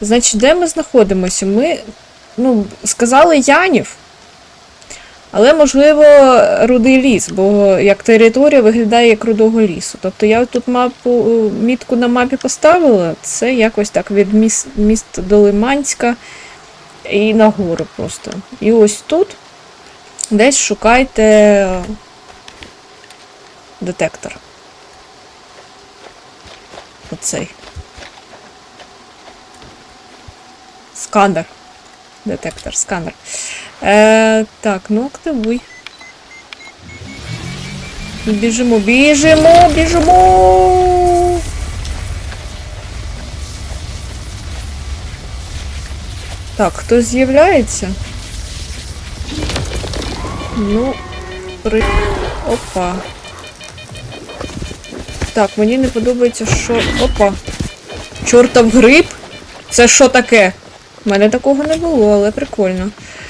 Значить, де ми знаходимося? Ми, ну, сказали Янів, але, можливо, рудий ліс, бо як територія виглядає як рудого лісу. Тобто я тут мапу, мітку на мапі поставила, це якось так від міст, міст до Лиманська і нагору просто. І ось тут десь шукайте детектор. Оцей. Сканер. Детектор, сканер. Е, так, ну активуй. Біжимо, біжимо, біжимо. Так, хтось з'являється? Ну, при... Опа. Так, мені не подобається, що. Опа. Чортов гриб? Це що таке? У мене такого не було, але прикольно.